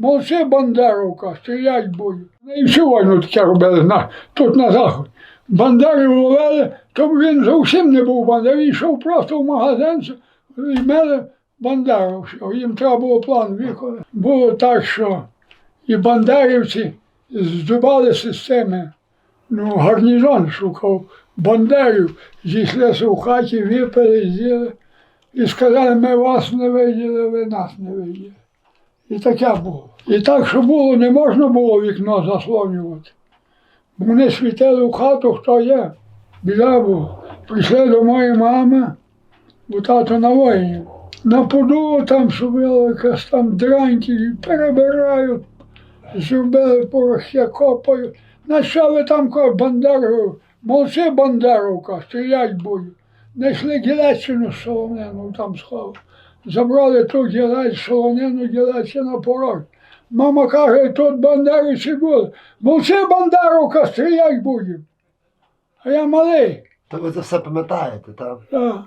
Молодці Бандеровка, стрілять будуть. І всю війну таке робили на, тут на заході. Бандерів ловили, то він зовсім не був бандер, він йшов просто в магазин і мали бандерів. Їм треба було план виконати. Було так, що і бандерівці здобали системи. Ну, гарнізон шукав бандерів, зійшлися в хаті, випили, з'їли і сказали, ми вас не виділи, ви нас не виділи. І таке було. І так, що було, не можна було вікно заслонювати. Вони світили в хату, хто є. Біда була. Прийшли до моєї мами, бо тато на воїні. На поду там зробили якась там драньки, перебирають, зробили порохи, копають. На що ви там кого Бандеру? Молодці Бандеровка, стрілять будуть. Знайшли Гілеччину солонину там сховав. Забрали ту ділець, солонину, ділець на порог. Мама каже, тут бандерівці були. Мовчи бандерука, стрілять будемо. А я малий. То ви це все пам'ятаєте, так? Так.